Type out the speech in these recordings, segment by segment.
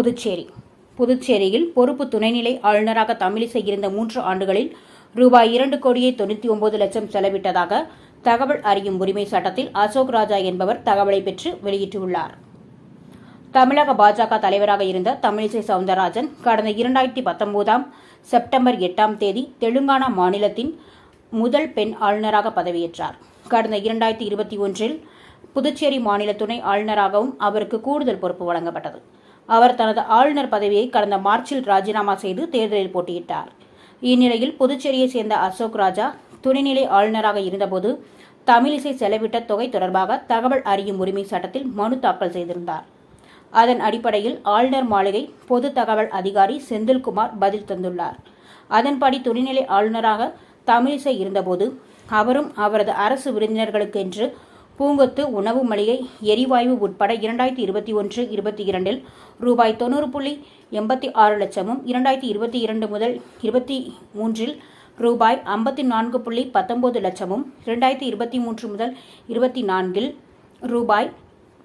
புதுச்சேரி. புதுச்சேரியில் பொறுப்பு துணைநிலை ஆளுநராக தமிழிசை இருந்த மூன்று ஆண்டுகளில் ரூபாய் இரண்டு கோடியே தொண்ணூற்றி ஒன்பது லட்சம் செலவிட்டதாக தகவல் அறியும் உரிமை சட்டத்தில் அசோக் ராஜா என்பவர் தகவலை பெற்று வெளியிட்டுள்ளார். தமிழக பாஜக தலைவராக இருந்த தமிழிசை சவுந்தரராஜன் கடந்த இரண்டாயிரத்தி பத்தொன்பதாம் செப்டம்பர் எட்டாம் தேதி தெலுங்கானா மாநிலத்தின் முதல் பெண் ஆளுநராக பதவியேற்றார். கடந்த இரண்டாயிரத்தி இருபத்தி ஒன்றில் புதுச்சேரி மாநில துணை ஆளுநராகவும் அவருக்கு கூடுதல் பொறுப்பு வழங்கப்பட்டது. அவர் தனது ஆளுநர் பதவியை கடந்த மார்ச்சில் ராஜினாமா செய்து தேர்தலில் போட்டியிட்டார். இந்நிலையில் புதுச்சேரியை சேர்ந்த அசோக் ராஜா துணைநிலை ஆளுநராக இருந்தபோது தமிழிசை செலவிட்ட தொகை தொடர்பாக தகவல் அறியும் உரிமை சட்டத்தில் மனு தாக்கல் செய்திருந்தார். அதன் அடிப்படையில் ஆளுநர் மாளிகை பொது தகவல் அதிகாரி செந்தில்குமார் பதில் தந்துள்ளார். அதன்படி துணைநிலை ஆளுநராக தமிழிசை இருந்தபோது அவரும் அவரது அரசு விருந்தினர்களுக்கென்று பூங்கொத்து உணவு மளிகை எரிவாயு உட்பட இரண்டாயிரத்தி இருபத்தி ஒன்று இருபத்தி இரண்டில் ரூபாய் தொண்ணூறு புள்ளி எண்பத்தி ஆறு லட்சமும் இரண்டாயிரத்தி இருபத்தி இரண்டு முதல் இருபத்தி மூன்றில் ரூபாய் ஐம்பத்தி நான்கு புள்ளி பத்தொன்பது லட்சமும் இரண்டாயிரத்தி இருபத்தி மூன்று முதல் இருபத்தி நான்கில் ரூபாய்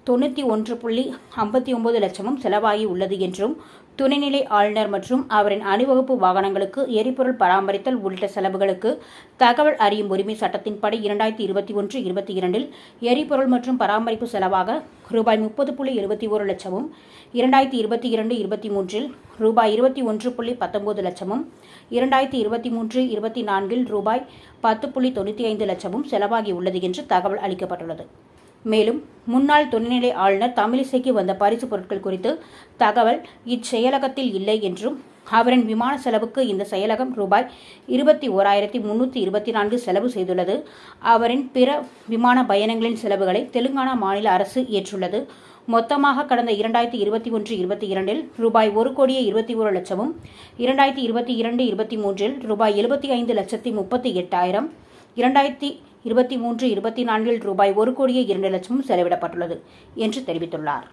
தொண்ணூற்றி ஒன்று புள்ளி ஐம்பத்தி ஒன்பது லட்சமும் செலவாகி உள்ளது என்றும் துணைநிலை ஆளுநர் மற்றும் அவரின் அணிவகுப்பு வாகனங்களுக்கு எரிபொருள் பராமரித்தல் உள்ளிட்ட செலவுகளுக்கு தகவல் அறியும் உரிமை சட்டத்தின்படி இரண்டாயிரத்தி இருபத்தி ஒன்று இருபத்தி இரண்டில் எரிபொருள் மற்றும் பராமரிப்பு செலவாக ரூபாய் முப்பது புள்ளி இருபத்தி ஒரு லட்சமும் இரண்டாயிரத்தி இருபத்தி இரண்டு இருபத்தி மூன்றில் ரூபாய் இருபத்தி ஒன்று புள்ளி பத்தொன்பது லட்சமும் இரண்டாயிரத்தி இருபத்தி மூன்று இருபத்தி நான்கில் ரூபாய் பத்து புள்ளி தொண்ணூற்றி ஐந்து லட்சமும் செலவாகி உள்ளது என்று தகவல் அளிக்கப்பட்டுள்ளது. மேலும் முன்னாள் துணைநிலை ஆளுநர் தமிழிசைக்கு வந்த பரிசு பொருட்கள் குறித்து தகவல் இச்செயலகத்தில் இல்லை என்றும் அவரின் விமான செலவுக்கு இந்த செயலகம் ரூபாய் இருபத்தி ஓராயிரத்தி முன்னூற்றி இருபத்தி நான்கு செலவு செய்துள்ளது. அவரின் பிற விமான பயணங்களின் செலவுகளை தெலுங்கானா மாநில அரசு ஏற்றுள்ளது. மொத்தமாக கடந்த இரண்டாயிரத்தி இருபத்தி ஒன்று இருபத்தி இரண்டில் ரூபாய் ஒரு கோடியே இருபத்தி ஒரு லட்சமும் இரண்டாயிரத்தி இருபத்தி இரண்டு இருபத்தி மூன்றில் ரூபாய் எழுபத்தி ஐந்து லட்சத்தி முப்பத்தி எட்டாயிரம் இரண்டாயிரத்தி இருபத்தி மூன்று இருபத்தி நான்கில் ரூபாய் ஒரு கோடியே இரண்டு லட்சமும் செலவிடப்பட்டுள்ளது என்று தெரிவித்துள்ளார்.